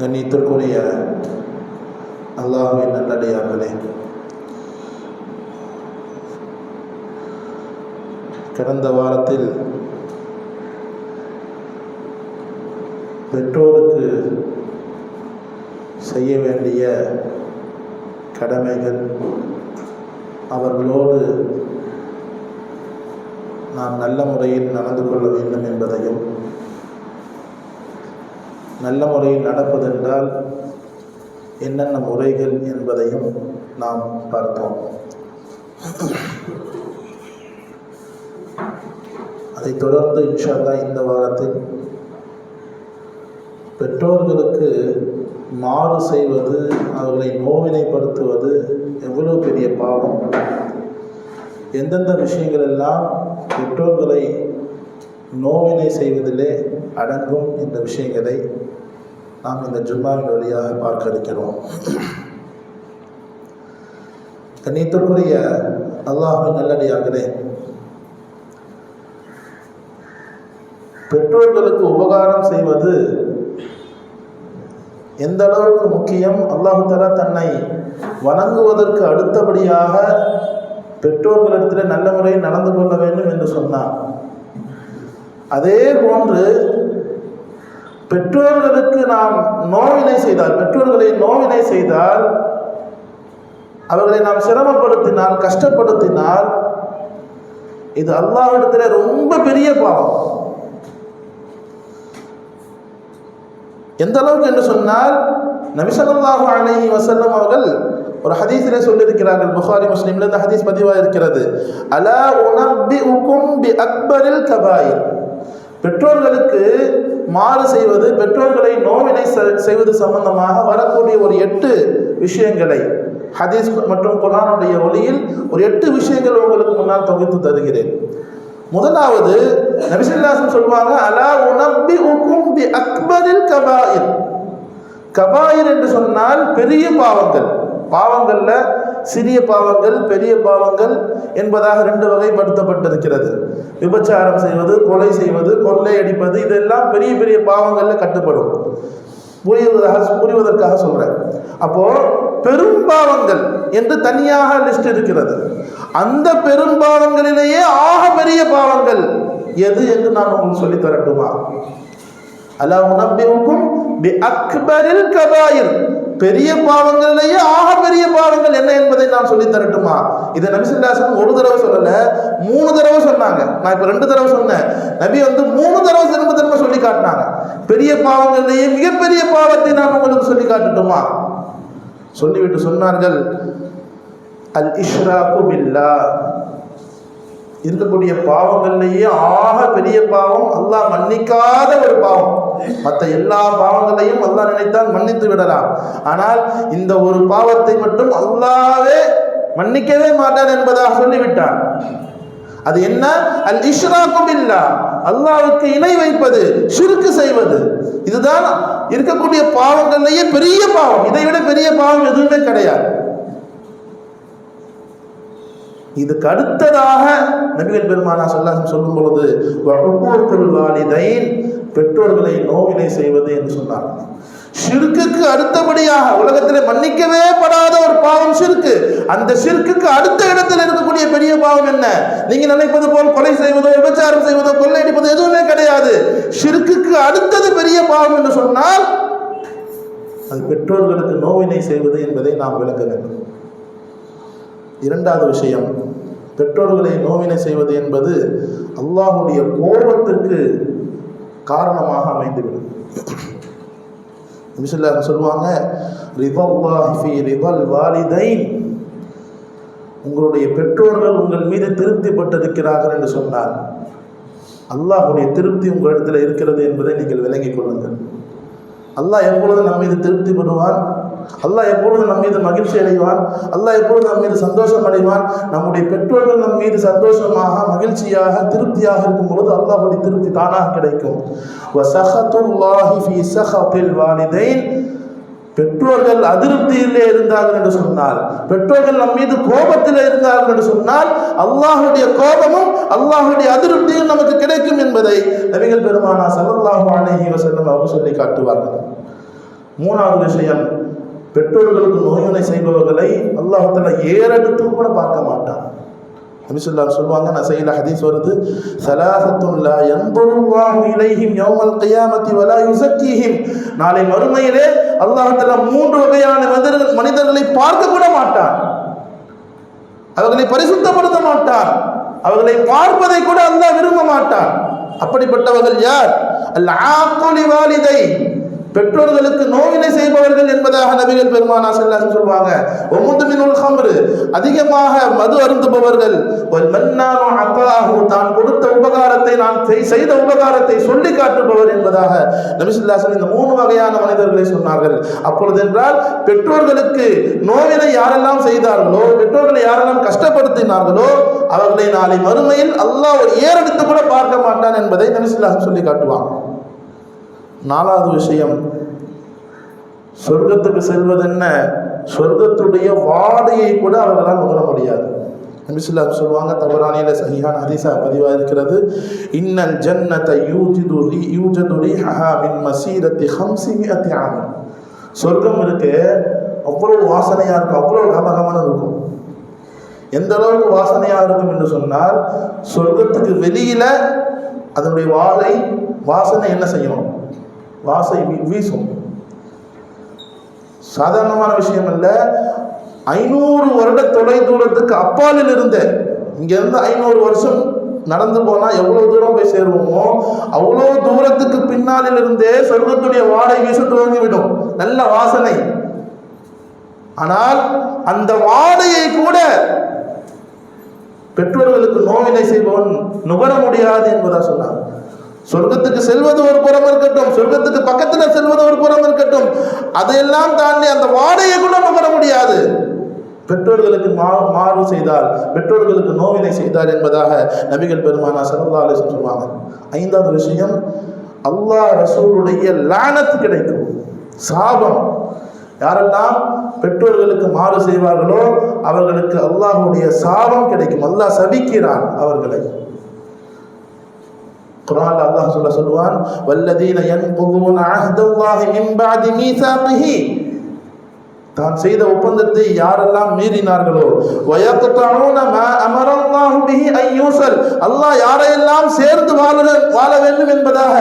கண்ணியத்திற்குரிய அல்லாஹுவின் நல்லடியார்களே. கடந்த வாரத்தில் பெற்றோருக்கு செய்ய வேண்டிய கடமைகள் அவர்களோடு நாம் நல்ல முறையில் நடந்து கொள்ள வேண்டும் என்பதையும் நல்ல முறையில் நடப்பதென்றால் என்னென்ன முறைகள் என்பதையும் நாம் பார்த்தோம். அதைத் தொடர்ந்து இன்ஷால்லா இந்த வாரத்தில் பெற்றோர்களுக்கு மாறு செய்வது அவர்களை நோவினைப்படுத்துவது எவ்வளவு பெரிய பாவம். எந்தெந்த விஷயங்கள் எல்லாம் பெற்றோர்களை நோவினை செய்வதிலே அடங்கும் என்ற விஷயங்களை நாம் இந்த ஜும்மாவின் வழியாக பார்க்க இருக்கிறோம் கண்ணியத்திற்குரிய அல்லாஹின் நல்லடியார்களே பெற்றோர்களுக்கு உபகாரம் செய்வது எந்த அளவுக்கு முக்கியம்? அல்லாஹு தலா தன்னை வணங்குவதற்கு அடுத்தபடியாக பெற்றோர்களிடத்தில் நல்ல முறையில் நடந்து கொள்ள வேண்டும் என்று சொன்னார் அதே போன்று பெற்றோர்களுக்கு நாம் நோவினை செய்தால் பெற்றோர்களை நோவினை செய்தால் அவர்களை நாம் சிரமப்படுத்தினால் கஷ்டப்படுத்தினால் இது அல்லாஹிடத்தில் ரொம்ப பெரிய பாவம். எந்த அளவுக்கு என்று சொன்னால் நபிசல்லாஹு அலஹி வசல்லம் அவர்கள் ஒரு ஹதீஸிலே சொல்லியிருக்கிறார்கள். புகாரி முஸ்லீம்ல இந்த ஹதீஸ் பதிவாக இருக்கிறது அலா உனப்பி உக்கும் பி அக்பரில் கபாயில் பெற்றோர்களுக்கு மாறு செய்வது பெற்றோர்களை நோவினை செய்வது சம்பந்தமாக வரக்கூடிய ஒரு எட்டு விஷயங்களை ஹதீஸ் மற்றும் குரானுடைய ஒளியில் ஒரு எட்டு விஷயங்கள் உங்களுக்கு முன்னால் தொகுத்து தருகிறேன். முதலாவது நபிசுல்லாசன் சொல்லுவாங்க அலா உணம்பி உகும்பி பி அக்பரில் கபாயில் கபாயில் என்று சொன்னால் பெரிய பாவங்கள். பாவங்களில் சிறிய பாவங்கள் பெரிய பாவங்கள் என்பதாக ரெண்டு வகைப்படுத்தப்பட்டிருக்கிறது. விபச்சாரம் செய்வது கொலை செய்வது கொள்ளை அடிப்பது இதெல்லாம் பெரிய பெரிய பாவங்களில் கட்டுப்படும். புரிவதாக புரிவதற்காக சொல்கிறேன் அப்போ பெரும்பாவங்கள் என்று தனியாக லிஸ்ட் இருக்கிறது. அந்த பெரும்பாவங்களிலேயே ஆக பெரிய பாவங்கள் எது என்று நான் உங்களுக்கு சொல்லி தரட்டுமா? அலா உனப்பிவுக்கும் அக்பரில் கபாயில் பெரிய பாவங்களிலேயே ஆக பெரிய பாவங்கள் என்ன என்பதை நான் சொல்லி தரட்டுமா? இதை நபிசுல்லாசன் ஒரு தடவை சொல்லல மூணு தடவை சொன்னாங்க. நான் இப்ப ரெண்டு தடவை சொன்னேன். நபி வந்து மூணு தடவை திரும்ப திரும்ப சொல்லி காட்டினாங்க. பெரிய பாவங்களிலேயே மிகப்பெரிய பாவத்தை நான் உங்களுக்கு சொல்லி காட்டட்டுமா? சொல்லிவிட்டு சொன்னார்கள் அல் இஷ்ராக்கு பில்லா இருக்கக்கூடிய பாவங்கள்லேயே ஆக பெரிய பாவம் அல்லாஹ் மன்னிக்காத ஒரு பாவம். மற்ற எல்லா பாவங்களையும் அல்லாஹ் நினைத்தால் மன்னித்து விடலாம். ஆனால் இந்த ஒரு பாவத்தை மட்டும் அல்லாவே மன்னிக்கவே மாட்டான் என்பதாக சொல்லிவிட்டான். அது என்ன? அல் இஷ்ராக்கும் இல்லா அல்லாவுக்கு இணை வைப்பது சுருக்கு செய்வது. இதுதான் இருக்கக்கூடிய பாவங்கள்லேயே பெரிய பாவம். இதை விட பெரிய பாவம் எதுவுமே கிடையாது. இதுக்கு அடுத்ததாக நபிகள் பெருமானா சொல்லாசம் சொல்லும் பொழுது வாலிதைன் பெற்றோர்களை நோவினை செய்வது என்று சொன்னார். சிறுக்குக்கு அடுத்தபடியாக உலகத்தில் மன்னிக்கவே படாத ஒரு பாவம் சிறுக்கு. அந்த சிறுக்குக்கு அடுத்த இடத்தில் இருக்கக்கூடிய பெரிய பாவம் என்ன? நீங்க நினைப்பது போல் கொலை செய்வதோ விபச்சாரம் செய்வதோ கொள்ளையடிப்பதோ எதுவுமே கிடையாது. சிறுக்குக்கு அடுத்தது பெரிய பாவம் என்று சொன்னால் அது பெற்றோர்களுக்கு நோவினை செய்வது என்பதை நாம் விளக்க வேண்டும். இரண்டாவது விஷயம் பெற்றோர்களை நோவினை செய்வது என்பது அல்லாஹுடைய கோபத்திற்கு காரணமாக அமைந்துவிடும். மிசில்லார் சொல்லுவாங்க ரிதல்லாஹி ரிதல் வாலிதைன். உங்களுடைய பெற்றோர்கள் உங்கள் மீது திருப்திப்பட்டிருக்கிறார்கள் என்று சொன்னார். அல்லாஹுடைய திருப்தி உங்களிடத்தில் இருக்கிறது என்பதை நீங்கள் விளங்கிக் கொள்ளுங்கள். அல்லாஹ் எப்பொழுது நம் மீது திருப்தி பெறுவான் அல்லாஹ் எப்பொழுது நம் மீது மகிழ்ச்சி அடைவான். அல்லாஹ் எப்பொழுது நம் மீது சந்தோஷம் அடைவான். நம்முடைய பெற்றோர்கள் நம் மீது சந்தோஷமாக மகிழ்ச்சியாக திருப்தியாக இருக்கும் பொழுது அல்லாஹுடைய திருப்தி தானாக கிடைக்கும். பெற்றோர்கள் அதிருப்தியிலே இருந்தார்கள் என்று சொன்னால் பெற்றோர்கள் நம் மீது கோபத்தில் இருந்தார்கள் என்று சொன்னால் அல்லாஹுடைய கோபமும் அல்லாஹுடைய அதிருப்தியும் நமக்கு கிடைக்கும் என்பதை நபிகள் பெருமானா சல்லாஹு அலஹி வசல்லம் அவங்க சொல்லி காட்டுவார்கள். மூணாவது விஷயம் பெற்றோர்களுக்கு நோயினை செய்பவர்களை அல்லாஹத்தில் ஏறெடுத்து கூட பார்க்க மாட்டான். நபிசுல்லா சொல்லுவாங்க நான் செய்யல ஹதீஸ் வருது சலாசத்தும் லா யன்புருல்லாஹு இலைஹிம் யௌமல் கியாமத்தி வலா யுசக்கிஹிம் நாளை மறுமையிலே அல்லாஹத்துல மூன்று வகையான மனிதர்கள் மனிதர்களை பார்க்க கூட மாட்டான். அவர்களை பரிசுத்தப்படுத்த மாட்டான். அவர்களை பார்ப்பதை கூட அல்லாஹ் விரும்ப மாட்டான். அப்படிப்பட்டவர்கள் யார்? அல் ஆக்குலி வாலிதை பெற்றோர்களுக்கு நோயினை செய்பவர்கள் என்பதாக நபிகள் பெருமானா செல்லாசன் சொல்லுவாங்க ஒமுந்துமினுல் ஹம்ரு அதிகமாக மது அருந்துபவர்கள் ஒரு மன்னானு அப்பாகவும் தான் கொடுத்த உபகாரத்தை நான் செய்- செய்த உபகாரத்தை சொல்லி காட்டுபவர் என்பதாக நபிசுல்லாசன் இந்த மூணு வகையான மனிதர்களை சொன்னார்கள். அப்பொழுது என்றால் பெற்றோர்களுக்கு நோயினை யாரெல்லாம் செய்தார்களோ பெற்றோர்களை யாரெல்லாம் கஷ்டப்படுத்தினார்களோ அவர்களை நாளை மறுமையில் அல்லாஹ் ஒரு ஏறெடுத்து கூட பார்க்க மாட்டான் என்பதை நபிசுல்லாசன் சொல்லி காட்டுவான். நாலாவது விஷயம் சொர்க்கத்துக்கு செல்வதென்ன? சொர்க்கத்துடைய வாடையை கூட அவர்களால் உணர முடியாது. நபிசுல்லா சொல்லுவாங்க தவறானியில் சஹிஹான ஹதீஸா பதிவாக இருக்கிறது இன்னல் ஜன்னத்தை யூஜிது ரீ யூஜது ரீஹா மின் மசீரத்தி ஹம்சி மிஅத்தி ஆமன். சொர்க்கம் இருக்கு அவ்வளவு வாசனையாக இருக்கும் அவ்வளோ கமகமான இருக்கும். எந்த அளவுக்கு வாசனையாக இருக்கும் என்று சொன்னால் சொர்க்கத்துக்கு வெளியில் அதனுடைய வாழை வாசனை என்ன செய்யணும் வாசை வீ- வீசும். சாதாரணமான விஷயம் அல்ல. ஐநூறு வருட தொலை தூரத்துக்கு அப்பாலில் இருந்த இங்கேருந்து ஐநூறு வருஷம் நடந்து போனால் எவ்வளோ தூரம் போய் சேருவோமோ அவ்வளோ தூரத்துக்கு பின்னாலில் இருந்தே சொர்க்கத்துடைய வாடை வீச துவங்கிவிடும். நல்ல வாசனை. ஆனால் அந்த வாடையை கூட பெற்றோர்களுக்கு நோவினை செய்பவன் நுகர முடியாது என்பதா சொன்னார். சொர்க்கத்துக்கு செல்வது ஒரு புறம் இருக்கட்டும். சொர்க்கத்துக்கு பக்கத்துல செல்வது ஒரு புறம் இருக்கட்டும். அதையெல்லாம் தாண்டி அந்த வாடையை கூட நுகர முடியாது. பெற்றோர்களுக்கு மா மாறு செய்தால் பெற்றோர்களுக்கு நோவினை செய்தார் என்பதாக நபிகள் பெருமானா சல்லா சொல்லுவாங்க ஐந்தாவது விஷயம் அல்லாஹ் ரசூலுடைய லானத்து கிடைக்கும். சாபம். யாரெல்லாம் பெற்றோர்களுக்கு மாறு செய்வார்களோ அவர்களுக்கு அல்லாஹுடைய சாபம் கிடைக்கும். அல்லாஹ் சபிக்கிறான் அவர்களை. குர்ஆன்ல அல்லாஹ் சொல்ல சொல்லுவான் வல்லதீன யன்குதுன அஹ்தல்லாஹி மின் பஅதி மீசாகிஹி தான் செய்த ஒப்பந்தத்தை யாரெல்லாம் மீறினார்களோ வயக்தஊன மா அமரல்லாஹு பிஹி ஐயூசல் அல்லாஹ் யாரையெல்லாம் சேர்ந்து வாழ வாழ வேண்டும் என்பதாக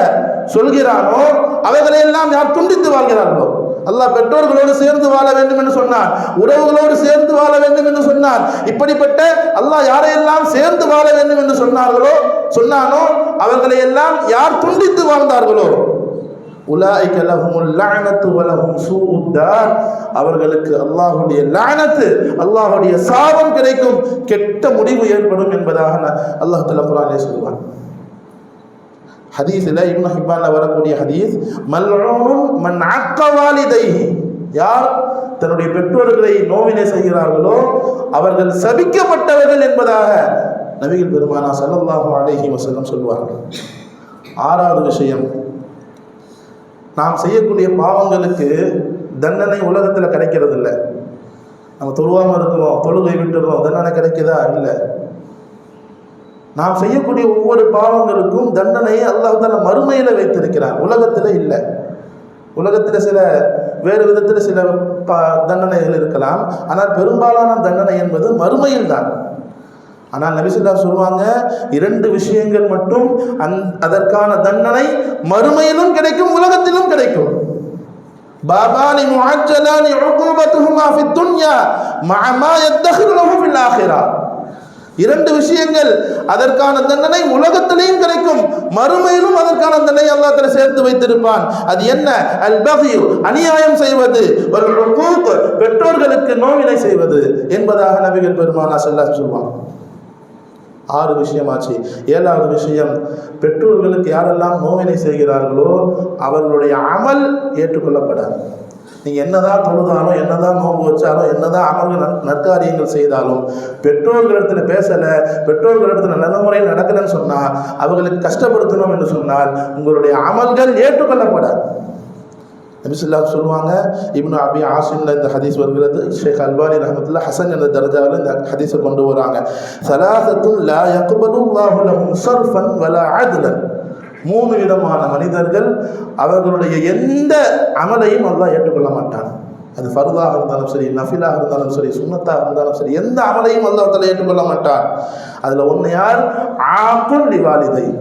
சொல்கிறானோ அவைகளையெல்லாம் யார் துண்டித்து வாழ்கிறார்களோ அல்லாஹ் பெற்றோர்களோடு சேர்ந்து வாழ வேண்டும் என்று சொன்னான் உறவுகளோடு சேர்ந்து வாழ வேண்டும் என்று சொன்னான் இப்படிப்பட்ட அல்லாஹ் யாரையெல்லாம் சேர்ந்து வாழ வேண்டும் என்று சொன்னார்களோ சொன்னானோ அவர்களை எல்லாம் யார் துண்டித்து வாழ்ந்தார்களோ? அவர்களுக்கு அல்லாஹுடைய லானத்து அல்லாஹுடைய சாபம் கிடைக்கும். கெட்ட முடிவு ஏற்படும் என்பதாக அல்லாஹ் தஆலா சொல்வான் ஹதீஸில் இப்னு ஹிப்பான்ல வரக்கூடிய ஹதீஸ் மல்லோனும் மன் அக்க யார் தன்னுடைய பெற்றோர்களை நோவினை செய்கிறார்களோ அவர்கள் சபிக்கப்பட்டவர்கள் என்பதாக நபிகள் பெருமானா ஸல்லல்லாஹு அலைஹி வஸல்லம் சொல்வார்கள். ஆறாவது விஷயம் நாம் செய்யக்கூடிய பாவங்களுக்கு தண்டனை உலகத்தில் கிடைக்கிறது இல்லை நம்ம தொழுவாமல் இருக்கிறோம் தொழுகை விட்டுறோம் தண்டனை கிடைக்குதா? இல்லை. நாம் செய்யக்கூடிய ஒவ்வொரு பாவங்களுக்கும் தண்டனையை அல்லாஹ் தால மறுமையில் வைத்திருக்கிறான். உலகத்தில் இல்லை. உலகத்தில் சில வேறு விதத்தில் சில ப தண்டனைகள் இருக்கலாம். ஆனால் பெரும்பாலான தண்டனை என்பது மறுமையில் தான். ஆனால் நபிசுல்லா சொல்லுவாங்க இரண்டு விஷயங்கள் மட்டும் அந் அதற்கான தண்டனை மறுமையிலும் கிடைக்கும் உலகத்திலும் கிடைக்கும். பாபானி முஅஜ்ஜலானி உகூபத்துஹுமா ஃபித் துன்யா மஅ மா யத்தஹிரு லஹு ஃபில் ஆখিরা இரண்டு விஷயங்கள். அதற்கான தண்டனை உலகத்திலேயும் கிடைக்கும். மறுமையிலும் அதற்கான தண்டனை அல்லா தலை சேர்த்து வைத்திருப்பான். அது என்ன? அல் அநியாயம் செய்வது. ஒரு பெற்றோர்களுக்கு நோவினை செய்வது என்பதாக நபிகள் பெருமானா ஸல்லல்லாஹு சொல்வான் ஆறு விஷயமாச்சு. ஏழாவது விஷயம் பெற்றோர்களுக்கு யாரெல்லாம் நோவினை செய்கிறார்களோ அவர்களுடைய அமல் ஏற்றுக்கொள்ளப்படாது. நீங்கள் என்னதான் தொழுதாலும் என்னதான் நோன்பு வச்சாலும் என்னதான் அமல்கள் நற்காரியங்கள் செய்தாலும் பெற்றோர்களிடத்தில் பேசலை பெற்றோர்களிடத்தில் நடைமுறை நடக்கலைன்னு சொன்னால் அவர்களுக்கு கஷ்டப்படுத்தணும் என்று சொன்னால் உங்களுடைய அமல்கள் ஏற்றுக்கொள்ளப்படாது. நபிசுல்லா சொல்லுவாங்க இப்னு அபி ஆசிம்ல இந்த ஹதீஸ் வருகிறது ஷேக் அல்பானி ரஹமத்துல்லா ஹசன் என்ற தர்ஜாவில் இந்த ஹதீஸை கொண்டு வராங்க. சலாசத்தும் லா யக்பலுல்லாஹு லஹும் சர்ஃபன் வலா அத்லன் மூணு விதமான மனிதர்கள் அவர்களுடைய எந்த அமலையும் அல்லாஹ் ஏற்றுக்கொள்ள மாட்டான். அது ஃபர்தாக இருந்தாலும் சரி நஃபிலாக இருந்தாலும் சரி சுண்ணத்தாக இருந்தாலும் சரி எந்த அமலையும் அல்லாஹ் ஏற்றுக்கொள்ள மாட்டான். அதில் ஒன்று யார்? ஆக்குன் நிவாலிதை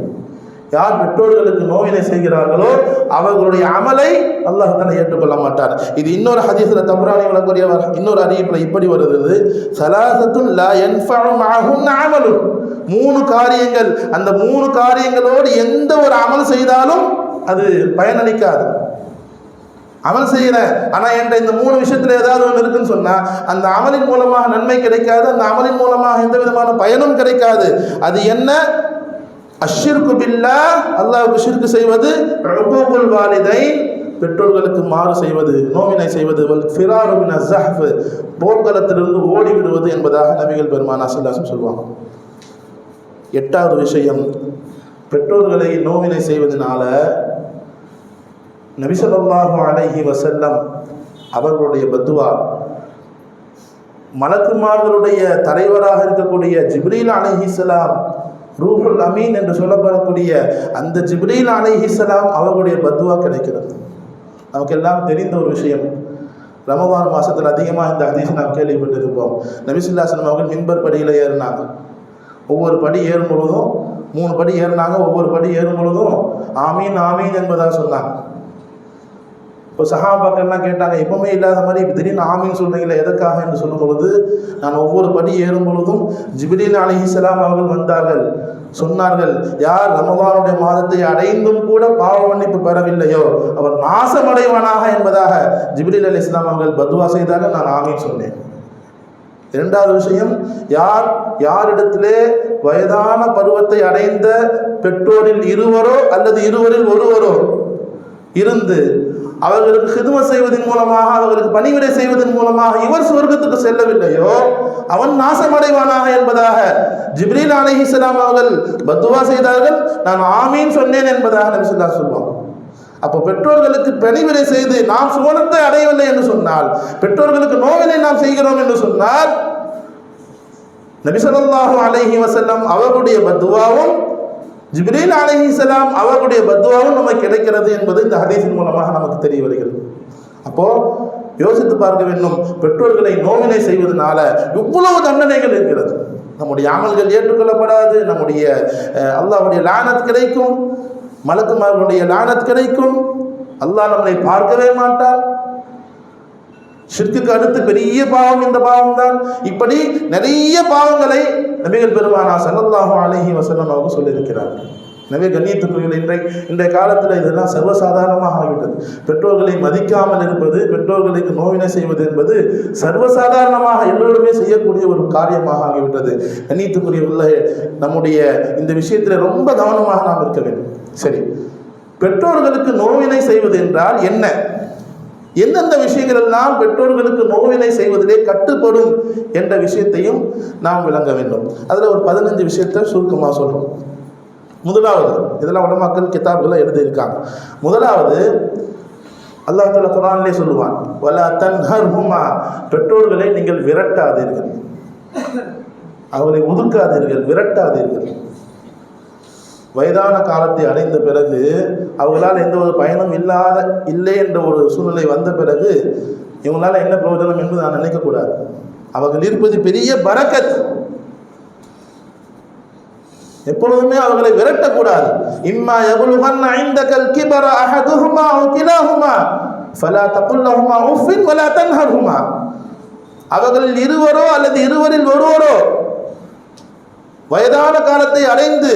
யார் பெற்றோர்களுக்கு நோயினை செய்கிறார்களோ அவர்களுடைய அமலை அல்லாஹ் தானே ஏற்றுக்கொள்ள மாட்டார் இது இன்னொரு ஹதீஸில் தம்ரானி வழக்குரிய இன்னொரு அறிவிப்பில் இப்படி வருகிறது. சலாசத்தும் லா என்ஃபானும் ஆகும் அமலும் மூணு காரியங்கள் அந்த மூணு காரியங்களோடு எந்த ஒரு அமல் செய்தாலும் அது பயனளிக்காது. அமல் செய்கிறேன் ஆனால் என்ற இந்த மூணு விஷயத்தில் ஏதாவது ஒன்று இருக்குன்னு சொன்னால் அந்த அமலின் மூலமாக நன்மை கிடைக்காது அந்த அமலின் மூலமாக எந்த விதமான பயனும் கிடைக்காது. அது என்ன? அஷ்ஷிர்கு பில்லா அல்லாஹ்வுக்கு ஷிர்கு செய்வது உகூகுல் வாலிதை பெற்றோர்களுக்கு மாறு செய்வது நோவினை செய்வது வல் ஃபிராரு மின ஸஹ்ஃப் போர்க்களத்திலிருந்து ஓடி விடுவது என்பதாக நபிகள் பெருமானா ஸல்லல்லாஹு சொல்லுவாங்க எட்டாவது விஷயம் பெற்றோர்களை நோவினை செய்வதனால நபிசல்லாஹு அலைஹி வசல்லம் அவர்களுடைய பத்துவா மலக்குமார்களுடைய தலைவராக இருக்கக்கூடிய ஜிப்ரீல் அலஹிஸ்லாம் ரூஹுல் அமீன் என்று சொல்லப்படக்கூடிய அந்த ஜிப்ரீல் அலைஹிஸ்ஸலாம் அவர்களுடைய பத்துவா கிடைக்கிறது. நமக்கெல்லாம் தெரிந்த ஒரு விஷயம். ரமவான் மாதத்தில் அதிகமாக இந்த அதிசயம் நாம் கேள்விப்பட்டிருப்போம். நபிசுல்லாஸ்லம் அவர்கள் மின்பர் படியில் ஏறினாங்க. ஒவ்வொரு படி ஏறும் பொழுதும் மூணு படி ஏறினாங்க ஒவ்வொரு படி ஏறும் பொழுதும் ஆமீன் ஆமீன் என்பதாக சொன்னாங்க. இப்போ சஹாபாக்கள்லாம் கேட்டாங்க எப்பவுமே இல்லாத மாதிரி இப்போ திடீர்னு ஆமின்னு சொல்கிறீங்களே எதற்காக? என்று சொல்லும் பொழுது நான் ஒவ்வொரு படி ஏறும் பொழுதும் ஜிப்ரீல் அலிஹிஸ்லாம் அவர்கள் வந்தார்கள். சொன்னார்கள் யார் ரமவானுடைய மாதத்தை அடைந்தும் கூட பாவ மன்னிப்பு பெறவில்லையோ அவர் நாசமடைவானாக என்பதாக ஜிப்ரீல் அலி இஸ்லாம் அவர்கள் பத்வா செய்தாக நான் ஆமின்னு சொன்னேன். இரண்டாவது விஷயம் யார் யாரிடத்திலே வயதான பருவத்தை அடைந்த பெற்றோரில் இருவரோ அல்லது இருவரில் ஒருவரோ இருந்து அவர்களுக்கு ஹிதுமை செய்வதன் மூலமாக அவர்களுக்கு பணிவிடை செய்வதன் மூலமாக இவர் சுவர்க்கத்துக்கு செல்லவில்லையோ அவன் நாசமடைவானாக என்பதாக ஜிப்ரீல் அலிஹிஸ்லாம் அவர்கள் பத்துவா செய்தார்கள். நான் ஆமீன் சொன்னேன் என்பதாக நபிசுல்லா சொல்லுவான் அப்போ பெற்றோர்களுக்கு பணிவிடை செய்து நாம் சுவனத்தை அடையவில்லை என்று சொன்னால் பெற்றோர்களுக்கு நோவினை நாம் செய்கிறோம் என்று சொன்னால் நபிசல்லாஹு அலஹி வசல்லம் அவர்களுடைய பத்துவாவும் ஜிப்ரீல் அலைஹிஸ்ஸலாம் அவர்களுடைய பத்துவாவும் நமக்கு கிடைக்கிறது என்பது இந்த ஹதீஸின் மூலமாக நமக்கு தெரிய வருகிறது. அப்போ யோசித்து பார்க்க வேண்டும். பெற்றோர்களை நோவினை செய்வதனால இவ்வளவு தண்டனைகள் இருக்கிறது. நம்முடைய அமல்கள் ஏற்றுக்கொள்ளப்படாது. நம்முடைய அல்லாவுடைய லானத் கிடைக்கும். மலக்குமார்களுடைய லானத் கிடைக்கும். அல்லாஹ் நம்மளை பார்க்கவே மாட்டார் ஷிர்க்குக்கு அடுத்து பெரிய பாவம் இந்த பாவம் தான் இப்படி நிறைய பாவங்களை நபிகள் பெருமானா ஸல்லல்லாஹு அலஹி வஸல்லம் அவங்க சொல்லியிருக்கிறார்கள் எனவே கண்ணியத்துக்குரியவர்கள் இன்றை இன்றைய காலத்தில் இதெல்லாம் சர்வசாதாரணமாக ஆகிவிட்டது. பெற்றோர்களை மதிக்காமல் இருப்பது பெற்றோர்களுக்கு நோவினை செய்வது என்பது சர்வசாதாரணமாக எல்லோருமே செய்யக்கூடிய ஒரு காரியமாக ஆகிவிட்டது. கண்ணியத்துக்குரியவர்களே நம்முடைய இந்த விஷயத்தில் ரொம்ப கவனமாக நாம் இருக்க வேண்டும். சரி பெற்றோர்களுக்கு நோவினை செய்வது என்றால் என்ன? எந்தெந்த விஷயங்கள் எல்லாம் பெற்றோர்களுக்கு நோவினை செய்வதிலே கட்டுப்படும் என்ற விஷயத்தையும் நாம் விளங்க வேண்டும். அதில் ஒரு பதினஞ்சு விஷயத்தை சுருக்கமாக சொல்கிறோம் முதலாவது இதெல்லாம் உடமாக்கல் கிதாபுகளை எழுதியிருக்காங்க. முதலாவது அல்லாஹ் குரான்லே சொல்லுவான் சொல்லுவான் வலா தன்ஹர்ஹுமா. பெற்றோர்களை நீங்கள் விரட்டாதீர்கள். அவரை ஒதுக்காதீர்கள் விரட்டாதீர்கள். வயதான காலத்தை அடைந்த பிறகு அவங்களால் எந்த ஒரு பயனும் இல்லாத இல்லை என்ற ஒரு சூழ்நிலை வந்த பிறகு இவங்களால் என்ன பிரயோஜனம் என்று நான் நினைக்கக்கூடாது அவர்கள் இருப்பது பெரிய பரக்கத் எப்பொழுதுமே அவர்களை விரட்டக்கூடாது. இம்மா எபுலுகன் ஐந்தகல் கிபர அஹதுஹுமா அவு கிலாஹுமா ஃபலா தகுல் உஃபின் வலா தன்ஹர்ஹுமா அவர்களில் இருவரோ அல்லது இருவரில் ஒருவரோ வயதான காலத்தை அடைந்து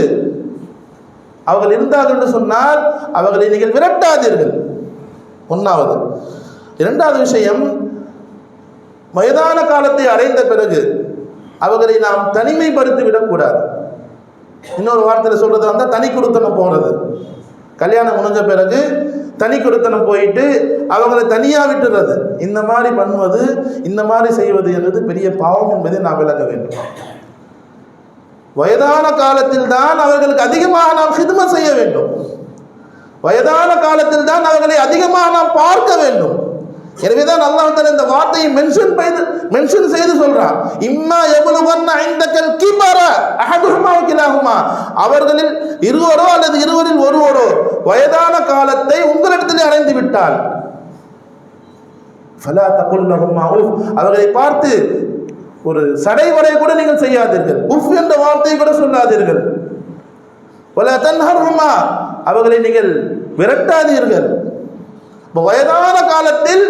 அவர்கள் இருந்தார்கள் என்று சொன்னால் அவர்களை நீங்கள் விரட்டாதீர்கள். ஒன்றாவது இரண்டாவது விஷயம் வயதான காலத்தை அடைந்த பிறகு அவர்களை நாம் தனிமைப்படுத்தி விடக்கூடாது இன்னொரு வார்த்தையில் சொல்றது வந்தால் தனி கொடுத்தனம் போகிறது கல்யாணம் முடிஞ்ச பிறகு தனி கொடுத்தனம் போயிட்டு அவங்களை தனியாக விட்டுறது. இந்த மாதிரி பண்ணுவது இந்த மாதிரி செய்வது என்பது பெரிய பாவம் என்பதை நாம் விளங்க வேண்டும். வயதான காலத்தில் தான் அவர்களுக்கு அதிகமாக நாம் ஹிதும செய்ய வேண்டும். வயதான காலத்தில் தான் அவர்களை அதிகமாக நாம் பார்க்க வேண்டும். எனவேதான் அல்லாஹ் இந்த வார்த்தையை மென்ஷன் செய்து மென்ஷன் செய்து சொல்றான். இம்மா எவ்வளவன்ன ஐந்தக்கல் கிமர அஹதுஹுமா கிலாகுமா அவர்களில் இருவரோ அல்லது இருவரில் ஒருவரோ வயதான காலத்தை உங்களிடத்திலே அடைந்து விட்டால் ஃபலா தகுல் அவர்களை பார்த்து ஒரு சடைவரை கூட நீங்கள் செய்யாதீர்கள். உஃப் என்ற வார்த்தையை கூட சொல்லாதீர்கள். பல தன்ஹர்மா அவர்களை நீங்கள் விரட்டாதீர்கள். இப்போ வயதான காலத்தில்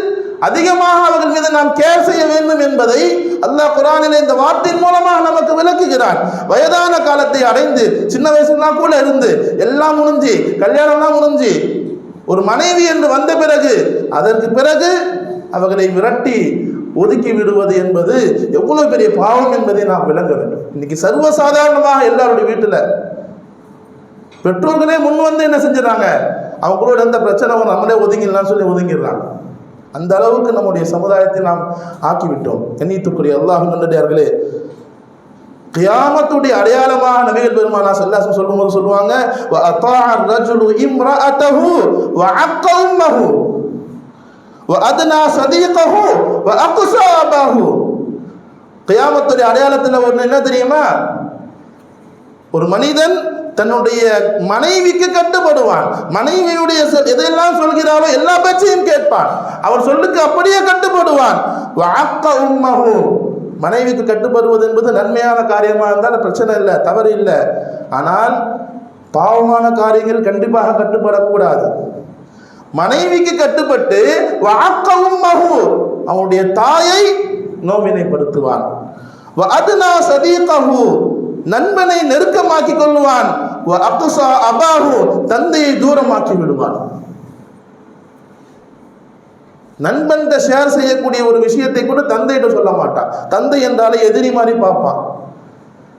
அதிகமாக அவர்கள் மீது நாம் கேர் செய்ய வேண்டும் என்பதை அல்லாஹ் குரானிலே இந்த வார்த்தையின் மூலமாக நமக்கு விளக்குகிறான். வயதான காலத்தை அடைந்து சின்ன வயசுலாம் கூட இருந்து எல்லாம் முடிஞ்சு கல்யாணம்லாம் முடிஞ்சு ஒரு மனைவி என்று வந்த பிறகு அதற்கு பிறகு அவர்களை விரட்டி ஒதுக்கி விடுவது என்பது எவ்வளவு பெரிய பாவம் என்பதை நாம் விளங்க வேண்டும். இன்னைக்கு சர்வசாதாரணமாக எல்லாருடைய வீட்டில் பெற்றோர்களே முன் வந்து என்ன செஞ்சிடறாங்க அவங்களோட எந்த பிரச்சனை நம்மளே ஒதுங்கிடலாம்னு சொல்லி ஒதுங்கிடுறாங்க. அந்த அளவுக்கு நம்முடைய சமுதாயத்தை நாம் ஆக்கிவிட்டோம். எண்ணித்துக்குரிய அல்லாஹ் நல்லடியார்களே கியாமத்துடைய அடையாளமாக நபிகள் பெருமானா சல்லாசம் சொல்லும்போது சொல்லுவாங்க அதனா சதீகஹு அகுசாபாஹு கியாமத்துடைய அடையாளத்தில் ஒன்று என்ன தெரியுமா? ஒரு மனிதன் தன்னுடைய மனைவிக்கு கட்டுப்படுவான். மனைவியுடைய எதையெல்லாம் சொல்கிறாரோ எல்லா பேச்சையும் கேட்பான். அவர் சொல்லுக்கு அப்படியே கட்டுப்படுவான். வாக்க உம்மகு மனைவிக்கு கட்டுப்படுவது என்பது நன்மையான காரியமாக இருந்தால் பிரச்சனை இல்லை தவறு இல்லை. ஆனால் பாவமான காரியங்கள் கண்டிப்பாக கட்டுப்படக்கூடாது. மனைவிக்கு கட்டுப்பட்டு வாக்கவும் மகு. அவனுடைய தாயை நோவினைப்படுத்துவான். அதுனா சதீகஹு. நண்பனை நெருக்கமாக்கி கொள்வான் வ அபாஹு. தந்தையை தூரமாக்கி விடுவான். நண்பன்கிட்ட ஷேர் செய்யக்கூடிய ஒரு விஷயத்தை கூட தந்தையிட்ட சொல்ல மாட்டான். தந்தை என்றாலே எதிரி மாதிரி பார்ப்பான்.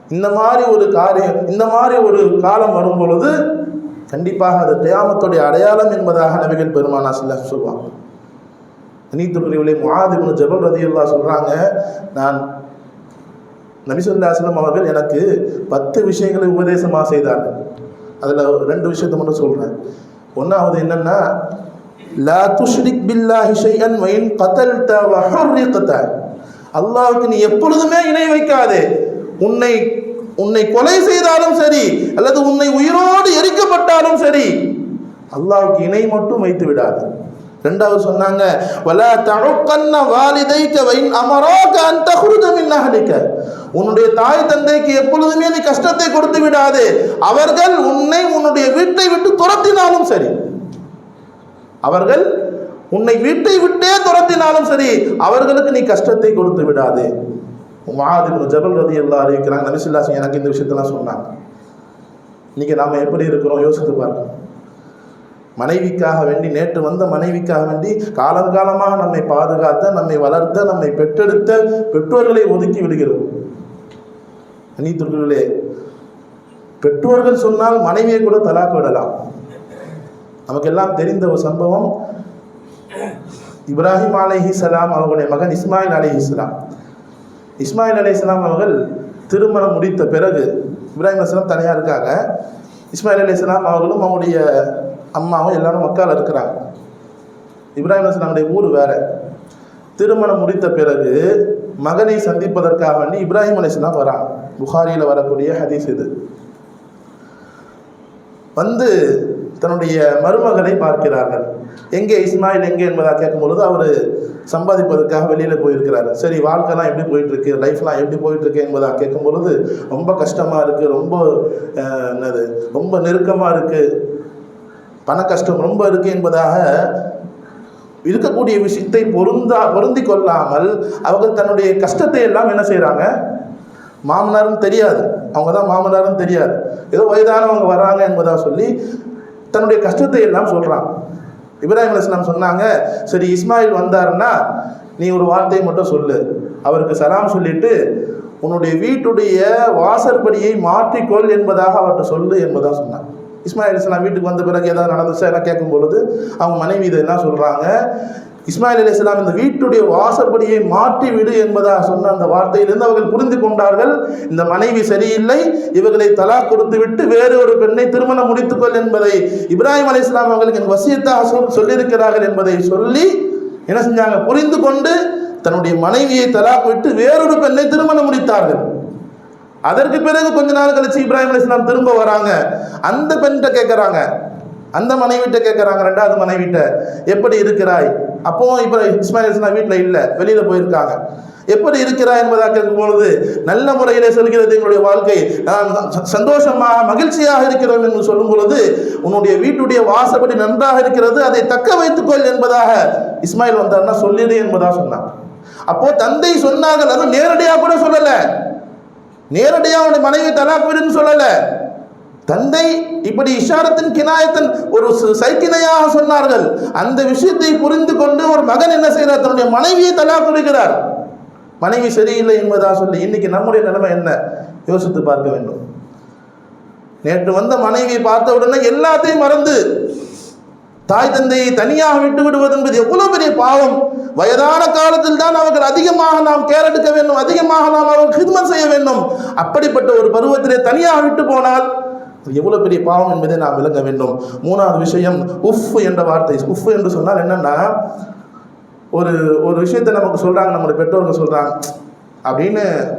இந்த மாதிரி ஒரு காரியம் இந்த மாதிரி ஒரு காலம் வரும் பொழுது கண்டிப்பாக அது கயாமத்துடைய அடையாளம் என்பதாக நபிகள் பெருமானா சில சொல்லுவாங்க நீத்துக்குரியவளை முகாதிபுன் ஜபல் ரதியுல்லா சொல்கிறாங்க நான் நபிசுல்லாஸ்லம் அவர்கள் எனக்கு பத்து விஷயங்களை உபதேசமாக செய்தார்கள். அதில் ரெண்டு விஷயத்தை மட்டும் சொல்கிறேன் ஒன்றாவது என்னன்னா லா துஷ்ரிக் பில்லாஹி ஷைஅன் வைன் கதல்த வ ஹுர்ரிக்த அல்லாஹ்வுக்கு நீ எப்பொழுதுமே இணை வைக்காதே. உன்னை உன்னை கொலை செய்தாலும் சரி அல்லது உன்னை உயிரோடு எரிக்கப்பட்டாலும் சரி அல்லாவுக்கு இணை மட்டும் வைத்து விடாது. ரெண்டாவது சொன்னாங்க வலா தழுக்கன்ன வாலிதைக்க வைன் அமராக அந்த குருதமின் உன்னுடைய தாய் தந்தைக்கு எப்பொழுதுமே நீ கஷ்டத்தை கொடுத்து விடாதே. அவர்கள் உன்னை உன்னுடைய வீட்டை விட்டு துரத்தினாலும் சரி. அவர்கள் உன்னை வீட்டை விட்டே துரத்தினாலும் சரி அவர்களுக்கு நீ கஷ்டத்தை கொடுத்து விடாதே. மாதிரி ஜபல் ரதி எல்லாம் அறிவிக்கிறாங்க நபிசுல்லாசன் எனக்கு இந்த விஷயத்தெல்லாம் சொன்னாங்க. இன்னைக்கு நாம் எப்படி இருக்கிறோம்? யோசித்து பார்க்கணும் மனைவிக்காக வேண்டி நேற்று வந்த மனைவிக்காக வேண்டி காலம் காலமாக நம்மை பாதுகாத்த நம்மை வளர்த்த நம்மை பெற்றெடுத்த பெற்றோர்களை ஒதுக்கி விடுகிறோம். நீத்துர்களே பெற்றோர்கள் சொன்னால் மனைவியை கூட தலாக்கு விடலாம். நமக்கெல்லாம் தெரிந்த ஒரு சம்பவம். இப்ராஹிம் அலஹி சலாம் அவர்களுடைய மகன் இஸ்மாயில் அலஹி இஸ்லாம் இஸ்மாயில் அலி இஸ்லாம் அவர்கள் திருமணம் முடித்த பிறகு இப்ராஹிம் அலிஸ்லாம் தனியாக இருக்காங்க. இஸ்மாயில் அலைஹிஸ்லாம் அவர்களும் அவங்களுடைய அம்மாவும் எல்லாரும் மக்கால் இருக்கிறாங்க. இப்ராஹிம் அலிஸ்லாமுடைய ஊர் வேற. திருமணம் முடித்த பிறகு மகனை சந்திப்பதற்காக வேண்டி இப்ராஹிம் அலைஹிஸ்லாம் வராங்க. புகாரியில் வரக்கூடிய ஹதீஸ் இது. வந்து தன்னுடைய மருமகளை பார்க்கிறார்கள். எங்கே இஸ்மாயில் எங்கே என்பதாக கேட்கும் பொழுது அவர் சம்பாதிப்பதற்காக வெளியில் போயிருக்கிறாரு. சரி வாழ்க்கைலாம் எப்படி போயிட்டுருக்கு? லைஃப்லாம் எப்படி போயிட்டுருக்கு என்பதாக கேட்கும் பொழுது ரொம்ப கஷ்டமாக இருக்குது ரொம்ப என்னது ரொம்ப நெருக்கமாக இருக்குது பண கஷ்டம் ரொம்ப இருக்குது என்பதாக இருக்கக்கூடிய விஷயத்தை பொருந்தா பொருந்தி கொள்ளாமல் அவர்கள் தன்னுடைய கஷ்டத்தை எல்லாம் என்ன செய்கிறாங்க மாமனாரும் தெரியாது. அவங்க தான் மாமனாரும் தெரியாது. ஏதோ வயதானவங்க வராங்க என்பதாக சொல்லி தன்னுடைய கஷ்டத்தை எல்லாம் சொல்கிறான் இப்ராஹிம் அலிஸ்லாம் சொன்னாங்க சரி இஸ்மாயில் வந்தாருன்னா நீ ஒரு வார்த்தையை மட்டும் சொல்லு. அவருக்கு சலாம் சொல்லிட்டு உன்னுடைய வீட்டுடைய வாசற்படியை மாற்றிக்கொள் என்பதாக அவர்கிட்ட சொல்லு என்பதாக சொன்னாங்க இஸ்மாயில் இஸ்லாம் வீட்டுக்கு வந்த பிறகு ஏதாவது நடந்துச்சா? எல்லாம் கேட்கும் பொழுது அவங்க மனைவி இதெல்லாம் சொல்கிறாங்க இஸ்மாயில் அலி இஸ்லாம் இந்த வீட்டுடைய வாசப்படியை மாற்றி விடு என்பதாக சொன்ன அந்த வார்த்தையிலிருந்து அவர்கள் புரிந்து கொண்டார்கள். இந்த மனைவி சரியில்லை இவர்களை தலா கொடுத்து விட்டு வேறு ஒரு பெண்ணை திருமணம் முடித்துக்கொள் என்பதை இப்ராஹிம் அலி இஸ்லாம் அவர்களுக்கு என் வசியத்தாக சொல்லியிருக்கிறார்கள் என்பதை சொல்லி என்ன செஞ்சாங்க? புரிந்து கொண்டு தன்னுடைய மனைவியை தலாக் விட்டு வேறொரு பெண்ணை திருமணம் முடித்தார்கள். அதற்கு பிறகு கொஞ்ச நாள் கழிச்சு இப்ராஹிம் அலிஸ்லாம் திரும்ப வராங்க. அந்த பெண்கிட்ட கேட்குறாங்க அந்த மனைவிட்ட கேட்குறாங்க ரெண்டாவது மனைவிட்ட எப்படி இருக்கிறாய்? அப்போ இப்போ இஸ்மாயில் இஸ்லாம் வீட்டில் இல்லை வெளியில் போயிருக்காங்க. எப்படி இருக்கிறாய்? என்பதாக கேட்கும் பொழுது நல்ல முறையிலே செல்கிறது எங்களுடைய வாழ்க்கை. நான் சந்தோஷமாக மகிழ்ச்சியாக இருக்கிறோம் என்று சொல்லும் பொழுது உன்னுடைய வீட்டுடைய வாசப்படி நன்றாக இருக்கிறது அதை தக்க வைத்துக்கொள் என்பதாக இஸ்மாயில் வந்தார்னா சொல்லிடு என்பதாக சொன்னான். அப்போ தந்தை சொன்னார்கள் அதுவும் நேரடியாக கூட சொல்லலை. நேரடியாக அவனுடைய மனைவி தலாக் விடுன்னு சொல்லலை. தந்தை இப்படி இஷாரத்தின் கினாயத்தன் ஒரு சைக்கிணையாக சொன்னார்கள். அந்த விஷயத்தை புரிந்து கொண்டு ஒரு மகன் என்ன செய்கிறார்? தன்னுடைய மனைவியை தலா கொடுக்கிறார் மனைவி சரியில்லை என்பதாக சொல்லி இன்னைக்கு நம்முடைய நிலைமை என்ன? யோசித்து பார்க்க வேண்டும். நேற்று வந்த மனைவியை பார்த்த உடனே எல்லாத்தையும் மறந்து தாய் தந்தையை தனியாக விட்டு விடுவது என்பது எவ்வளவு பெரிய பாவம். வயதான காலத்தில் தான் அவர்கள் அதிகமாக நாம் கேர் எடுக்க வேண்டும். அதிகமாக நாம் அவர்கள் ஹிதமத் செய்ய வேண்டும். அப்படிப்பட்ட ஒரு பருவத்திலே தனியாக விட்டு போனால் அது எவ்வளவு பெரிய பாவம் என்பதை நாம் விளங்க வேண்டும். மூணாவது விஷயம் உஃப் என்ற வார்த்தை. உஃப் என்று சொன்னால் என்னன்னா ஒரு ஒரு விஷயத்தை நமக்கு சொல்றாங்க நம்மளுடைய பெற்றோர்கள் சொல்றாங்க. அப்படின்னு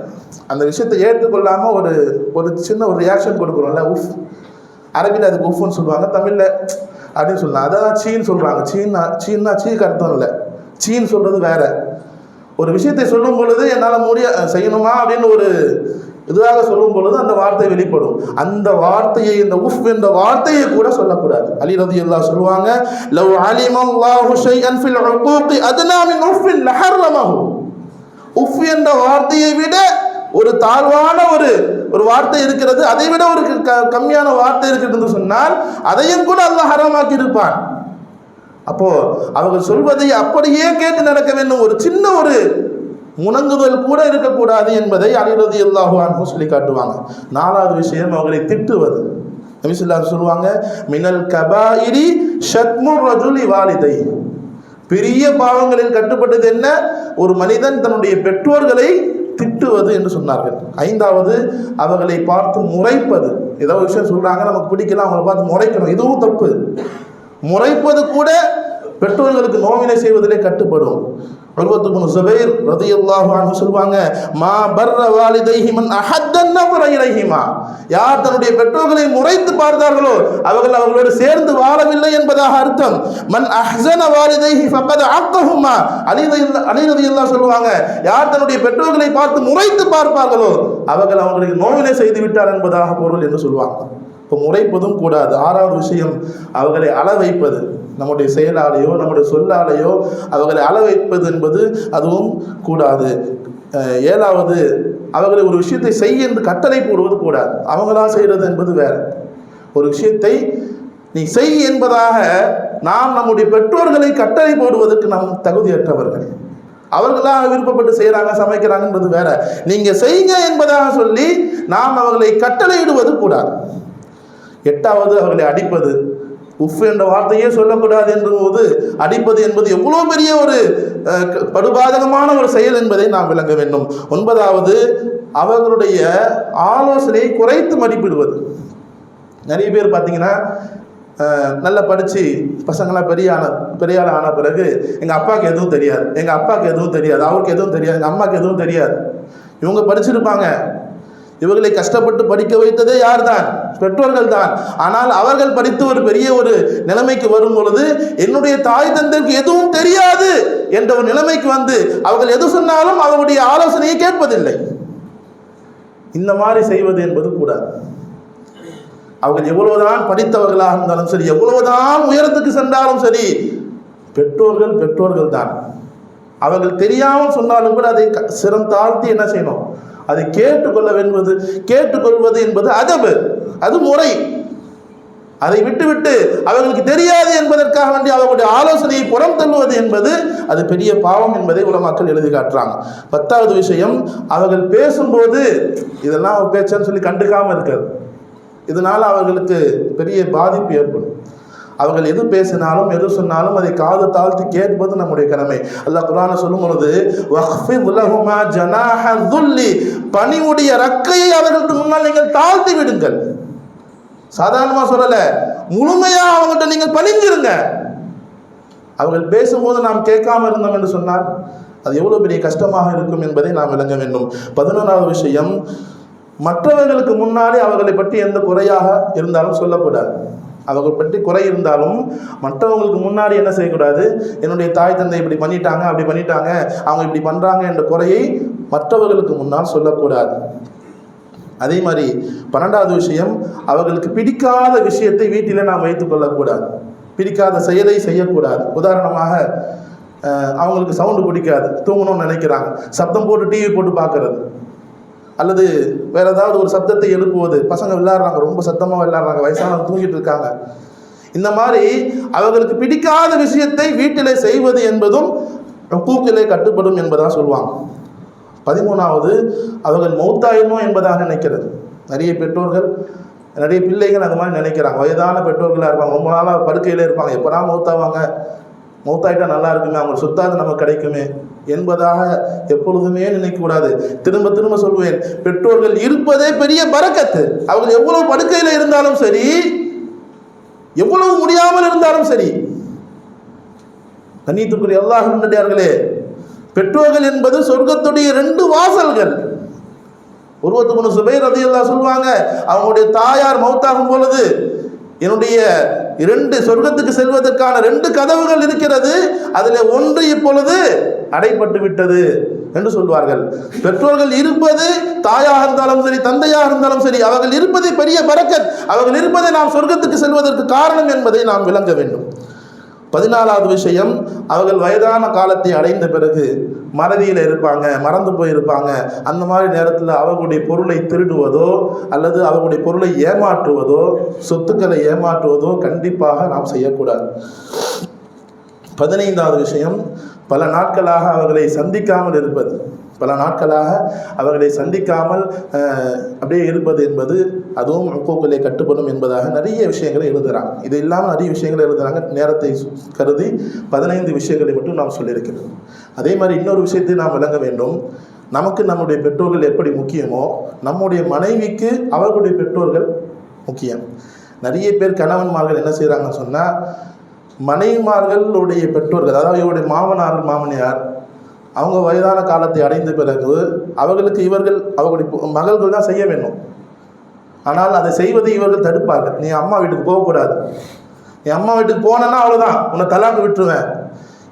அந்த விஷயத்தை ஏற்றுக்கொள்ளாம ஒரு ஒரு சின்ன ஒரு ரியாக்ஷன் கொடுக்குறோம்ல உஃப் அரபியில் அதுக்கு உஃப்னு சொல்லுவாங்க தமிழில் அப்படின்னு சொல்லலாம் அதான் சீன்னு சொல்கிறாங்க சீன்னா சீன்னா சீக்கு அர்த்தம் இல்லை. சீன்னு சொல்கிறது வேற. ஒரு விஷயத்தை சொல்லும் பொழுது என்னால் முடிய செய்யணுமா அப்படின்னு ஒரு இதுவாக சொல்லும் பொழுது அந்த வார்த்தை வெளிப்படும். அந்த வார்த்தையை இந்த உஃப் என்ற வார்த்தையை கூட சொல்லக்கூடாது. அலி ரதி அல்லா சொல்லுவாங்க லவ் அலிமல்லாஹு ஷைஅன் ஃபில் உகூகி அத்னா மின் உஃபின் லஹர்ரமஹு. உஃப் என்ற வார்த்தையை விட ஒரு தாழ்வான ஒரு ஒரு வார்த்தை இருக்கிறது அதை விட ஒரு க- கம்மியான வார்த்தை இருக்கிறது சொன்னால் அதையும் கூட அல்லாஹ் ஹராமாக்கி இருப்பான் அப்போ அவர்கள் சொல்வதை அப்படியே கேட்டு நடக்க வேண்டும் ஒரு சின்ன ஒரு முணங்குதல் கூட இருக்கக்கூடாது என்பதை அலிரதி அல்லாஹுவான் சொல்லி காட்டுவாங்க நாலாவது விஷயம் அவர்களை திட்டுவது. நபிசுல்லா சொல்லுவாங்க மினல் கபாயிரி ஷத்முர் ரஜுலி வாலிதை. பெரிய பாவங்களில் கட்டுப்பட்டது என்ன? ஒரு மனிதன் தன்னுடைய பெற்றோர்களை திட்டுவது என்று சொன்னார்கள். ஐந்தாவது அவர்களை பார்த்து முறைப்பது. ஏதோ விஷயம் சொல்றாங்க நமக்கு பிடிக்கல அவங்கள பார்த்து முறைக்கணும். இதுவும் தப்பு. முறைப்பது கூட பெற்றோர்களுக்கு நோவினை செய்வதிலே கட்டுப்படும். உருவத்துக்கு சுபைர் ரதியல்லாஹு அன்ஹு சொல்வாங்க மா பர்ர வாலிதைஹி மன் அஹத்தன் இலைஹிமா. யார் தன்னுடைய பெற்றோர்களை முறைத்து பார்த்தார்களோ அவர்கள் அவர்களோடு சேர்ந்து வாழவில்லை என்பதாக அர்த்தம். மன் அஹ்சன வாலிதைஹி ஃபக்கத் அக்தஹுமா அலி அலி சொல்லுவாங்க. யார் தன்னுடைய பெற்றோர்களை பார்த்து முறைத்து பார்ப்பார்களோ அவர்கள் அவர்களுக்கு நோவினை செய்து விட்டார் என்பதாக பொருள் என்று சொல்லுவாங்க இப்போ முறைப்பதும் கூடாது. ஆறாவது விஷயம் அவர்களை அள வைப்பது நம்முடைய செயலாலேயோ நம்முடைய சொல்லாலேயோ அவர்களை அள வைப்பது என்பது அதுவும் கூடாது. ஏழாவது அவர்களை ஒரு விஷயத்தை செய் என்று கட்டளை போடுவது கூடாது. அவங்களா செய்கிறது என்பது வேற. ஒரு விஷயத்தை நீ செய் என்பதாக நாம் நம்முடைய பெற்றோர்களை கட்டளை போடுவதற்கு நாம் தகுதியற்றவர்கள். அவர்களாக விருப்பப்பட்டு செய்கிறாங்க சமைக்கிறாங்கன்றது வேற. நீங்கள் செய்யுங்க என்பதாக சொல்லி நாம் அவர்களை கட்டளையிடுவது கூடாது. எட்டாவது அவர்களை அடிப்பது. உஃப் என்ற வார்த்தையே சொல்லக்கூடாது என்பது அடிப்பது என்பது எவ்வளோ பெரிய ஒரு படுபாதகமான ஒரு செயல் என்பதை நாம் விளங்க வேண்டும். ஒன்பதாவது அவர்களுடைய ஆலோசனையை குறைத்து மதிப்பிடுவது. நிறைய பேர் பார்த்தீங்கன்னா நல்லா படித்து பசங்களாம் பெரிய ஆன பெரிய ஆள் ஆன பிறகு எங்கள் அப்பாவுக்கு எதுவும் தெரியாது. எங்கள் அப்பாவுக்கு எதுவும் தெரியாது. அவருக்கு எதுவும் தெரியாது. எங்கள் அம்மாவுக்கு எதுவும் தெரியாது. இவங்க படிச்சிருப்பாங்க. இவர்களை கஷ்டப்பட்டு படிக்க வைத்ததே யார் தான் பெற்றோர்கள் தான் ஆனால் அவர்கள் படித்து ஒரு பெரிய ஒரு நிலைமைக்கு வரும் பொழுது என்னுடைய தாய் தந்தைக்கு எதுவும் தெரியாது என்ற ஒரு நிலைமைக்கு வந்து அவர்கள் எது சொன்னாலும் அவருடைய ஆலோசனையை கேட்பதில்லை. இந்த மாதிரி செய்வது என்பது கூடாது. அவர்கள் எவ்வளவுதான் படித்தவர்களாக இருந்தாலும் சரி எவ்வளவுதான் உயரத்துக்கு சென்றாலும் சரி பெற்றோர்கள் பெற்றோர்கள் தான் அவர்கள் தெரியாமல் சொன்னாலும் கூட அதை க- சிரம் தாழ்த்தி என்ன செய்யணும்? அதை கேட்டுக்கொள்ள என்பது கேட்டுக்கொள்வது என்பது அதபு அது முறை. அதை விட்டுவிட்டு அவர்களுக்கு தெரியாது என்பதற்காக வேண்டி அவர்களுடைய ஆலோசனையை புறம் தள்ளுவது என்பது அது பெரிய பாவம் என்பதை உலமாக்கள் எழுதி காட்டுறாங்க. பத்தாவது விஷயம் அவர்கள் பேசும்போது இதெல்லாம் பேச்சேன்னு சொல்லி கண்டுக்காமல் இருக்காது. இதனால் அவர்களுக்கு பெரிய பாதிப்பு ஏற்படும். அவர்கள் எது பேசினாலும் எது சொன்னாலும் அதை காது தாழ்த்தி கேட்பது நம்முடைய கடமை. அல்லா குரான சொல்லும் பொழுது பணிவுடைய ரக்கையை அவர்களுக்கு முன்னால் நீங்கள் தாழ்த்தி விடுங்கள். சாதாரணமா சொல்லல முழுமையா அவங்கள்ட்ட நீங்கள் பணிஞ்சிருங்க அவர்கள் பேசும்போது நாம் கேட்காம இருந்தோம் என்று சொன்னால் அது எவ்வளவு பெரிய கஷ்டமாக இருக்கும் என்பதை நாம் விளங்க வேண்டும். பதினொன்றாவது விஷயம் மற்றவர்களுக்கு முன்னாடி அவர்களை பற்றி எந்த குறையாக இருந்தாலும் சொல்லக்கூடாது. அவர்கள் பற்றி குறை இருந்தாலும் மற்றவங்களுக்கு முன்னாடி என்ன செய்யக்கூடாது? என்னுடைய தாய் தந்தை இப்படி பண்ணிட்டாங்க அப்படி பண்ணிட்டாங்க அவங்க இப்படி பண்ணுறாங்க என்ற குறையை மற்றவர்களுக்கு முன்னால் சொல்லக்கூடாது. அதே மாதிரி பன்னெண்டாவது விஷயம் அவர்களுக்கு பிடிக்காத விஷயத்தை வீட்டிலே நாம் வைத்துக் கொள்ளக்கூடாது. பிடிக்காத செயலை செய்யக்கூடாது. உதாரணமாக அவங்களுக்கு சவுண்டு பிடிக்காது தூங்கணும்னு நினைக்கிறாங்க. சப்தம் போட்டு டிவி போட்டு பார்க்கறது. அல்லது வேற ஏதாவது ஒரு சப்தத்தை எழுப்புவது. பசங்க விளையாடுறாங்க ரொம்ப சத்தமாக விளையாடுறாங்க வயசானவங்க தூங்கிட்டு இருக்காங்க. இந்த மாதிரி அவர்களுக்கு பிடிக்காத விஷயத்தை வீட்டிலே செய்வது என்பதும் கூக்கிலே கட்டுப்படும் என்பதாக சொல்லுவாங்க. பதிமூணாவது அவர்கள் மௌத்தாயினோ என்பதாக நினைக்கிறது. நிறைய பெற்றோர்கள் நிறைய பிள்ளைகள் அந்த மாதிரி நினைக்கிறாங்க. வயதான பெற்றோர்களாக இருப்பாங்க ரொம்ப நாளாக படுக்கையில் இருப்பாங்க. எப்படா மௌத்தாவாங்க? மௌத்தாயிட்டா நல்லா இருக்குமே அவங்க சொத்தாவது நமக்கு கிடைக்குமே என்பதாக எப்பொழுதுமே நினைக்கக்கூடாது. திரும்ப திரும்ப சொல்லுவேன் பெற்றோர்கள் இருப்பதே பெரிய பறக்கத்து. அவர்கள் எவ்வளவு படுக்கையில் இருந்தாலும் சரி எவ்வளவு முடியாமல் இருந்தாலும் சரி. கண்ணியத்துக்குரிய அல்லாஹ் நல்லடியார்களே பெற்றோர்கள் என்பது சொர்க்கத்துடைய ரெண்டு வாசல்கள். உருவத்து முன்னு ரதி எல்லாம் சொல்லுவாங்க அவங்களுடைய தாயார் மௌத்தாகும் பொழுது என்னுடைய இரண்டு சொர்க்கத்துக்கு செல்வதற்கான ரெண்டு கதவுகள் இருக்கிறது. அதில் ஒன்று இப்பொழுது அடைப்பட்டு விட்டது என்று சொல்வார்கள். பெற்றோர்கள் இருப்பது தாயாக இருந்தாலும் சரி தந்தையாக இருந்தாலும் சரி அவர்கள் இருப்பது பெரிய பறக்கத் அவர்கள் இருப்பதை நாம் சொர்க்கத்துக்கு செல்வதற்கு காரணம் என்பதை நாம் விளங்க வேண்டும். பதினாலாவது விஷயம் அவர்கள் வயதான காலத்தை அடைந்த பிறகு மறதியில் இருப்பாங்க மறந்து போயிருப்பாங்க. அந்த மாதிரி நேரத்தில் அவர்களுடைய பொருளை திருடுவதோ அல்லது அவர்களுடைய பொருளை ஏமாற்றுவதோ சொத்துக்களை ஏமாற்றுவதோ கண்டிப்பாக நாம் செய்யக்கூடாது. பதினைந்தாவது விஷயம் பல நாட்களாக அவர்களை சந்திக்காமல் இருப்பது. பல நாட்களாக அவர்களை சந்திக்காமல் அப்படியே இருப்பது என்பது அதுவும் ஹுக்கூக்களை கட்டுப்படும் என்பதாக நிறைய விஷயங்களை எழுதுகிறாங்க. இது இல்லாமல் நிறைய விஷயங்களை எழுதுகிறாங்க. நேரத்தை சு- கருதி பதினைந்து விஷயங்களை மட்டும் நாம் சொல்லியிருக்கிறோம். அதே மாதிரி இன்னொரு விஷயத்தை நாம் விளங்க வேண்டும். நமக்கு நம்முடைய பெற்றோர்கள் எப்படி முக்கியமோ நம்முடைய மனைவிக்கு அவர்களுடைய பெற்றோர்கள் முக்கியம். நிறைய பேர் கணவன்மார்கள் என்ன செய்கிறாங்கன்னு சொன்னால் மனைவிமார்களுடைய பெற்றோர்கள் அதாவது இவருடைய மாமனார் மாமனியார் அவங்க வயதான காலத்தை அடைந்த பிறகு அவர்களுக்கு இவர்கள் அவர்களுடைய மகள்கள் தான் செய்ய வேண்டும். ஆனால் அதை செய்வதை இவர்கள் தடுப்பார்கள். நீ அம்மா வீட்டுக்கு போகக்கூடாது. நீ அம்மா வீட்டுக்கு போனேன்னா அவ்வளோதான் உன்னை தலாக்கு விட்டுருவேன்.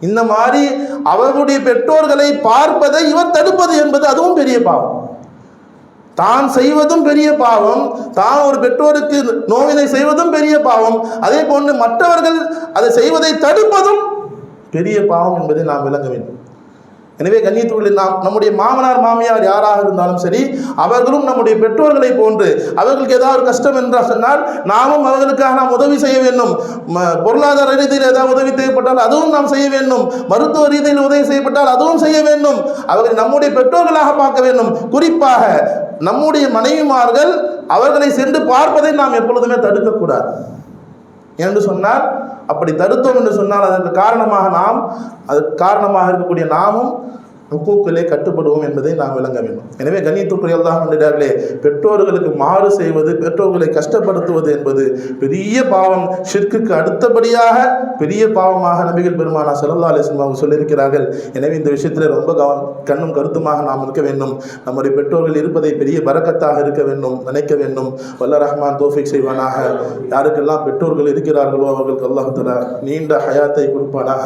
இந்த மாதிரி அவர்களுடைய பெற்றோர்களை பார்ப்பதை இவர் தடுப்பது என்பது அதுவும் பெரிய பாவம். தான் செய்வதும் பெரிய பாவம். தான் ஒரு பெற்றோருக்கு நோவினை செய்வதும் பெரிய பாவம். அதே போன்று மற்றவர்கள் அதை செய்வதை தடுப்பதும் பெரிய பாவம் என்பதை நாம் விளங்க வேண்டும். எனவே கண்ணியத்துகளில் நாம் நம்முடைய மாமனார் மாமியார் யாராக இருந்தாலும் சரி அவர்களும் நம்முடைய பெற்றோர்களை போன்று அவர்களுக்கு ஏதாவது ஒரு கஷ்டம் என்றால் சொன்னால் நாமும் அவர்களுக்காக நாம் உதவி செய்ய வேண்டும். பொருளாதார ரீதியில் ஏதாவது உதவி தேவைப்பட்டால் அதுவும் நாம் செய்ய வேண்டும். மருத்துவ ரீதியில் உதவி செய்யப்பட்டால் அதுவும் செய்ய வேண்டும். அவர்களை நம்முடைய பெற்றோர்களாக பார்க்க வேண்டும். குறிப்பாக நம்முடைய மனைவிமார்கள் அவர்களை சென்று பார்ப்பதை நாம் எப்பொழுதுமே தடுக்கக்கூடாது. என்று சொன்னால் அப்படி தடுத்தோம் என்று சொன்னால் அதற்கு காரணமாக நாம் அதற்கு காரணமாக இருக்கக்கூடிய நாமும் ஹுக்கூக்கிலே கட்டுப்படுவோம் என்பதை நாம் விளங்க வேண்டும். எனவே கண்ணியத்துக்குரிய தான் பெற்றோர்களுக்கு மாறு செய்வது பெற்றோர்களை கஷ்டப்படுத்துவது என்பது பெரிய பாவம். ஷிர்க்குக்கு அடுத்தபடியாக பெரிய பாவமாக நபிகள் பெருமானா சல்லா அலிஸ்லாம் அவங்க சொல்லியிருக்கிறார்கள். எனவே இந்த விஷயத்தில் ரொம்ப கவனம் கண்ணும் கருத்துமாக நாம் இருக்க வேண்டும். நம்முடைய பெற்றோர்கள் இருப்பதை பெரிய பறக்கத்தாக இருக்க வேண்டும் நினைக்க வேண்டும். வல்ல ரஹ்மான் தோஃபிக் செய்வானாக. யாருக்கெல்லாம் பெற்றோர்கள் இருக்கிறார்களோ அவர்களுக்கு அல்லாஹ் நீண்ட ஹயாத்தை கொடுப்பானாக.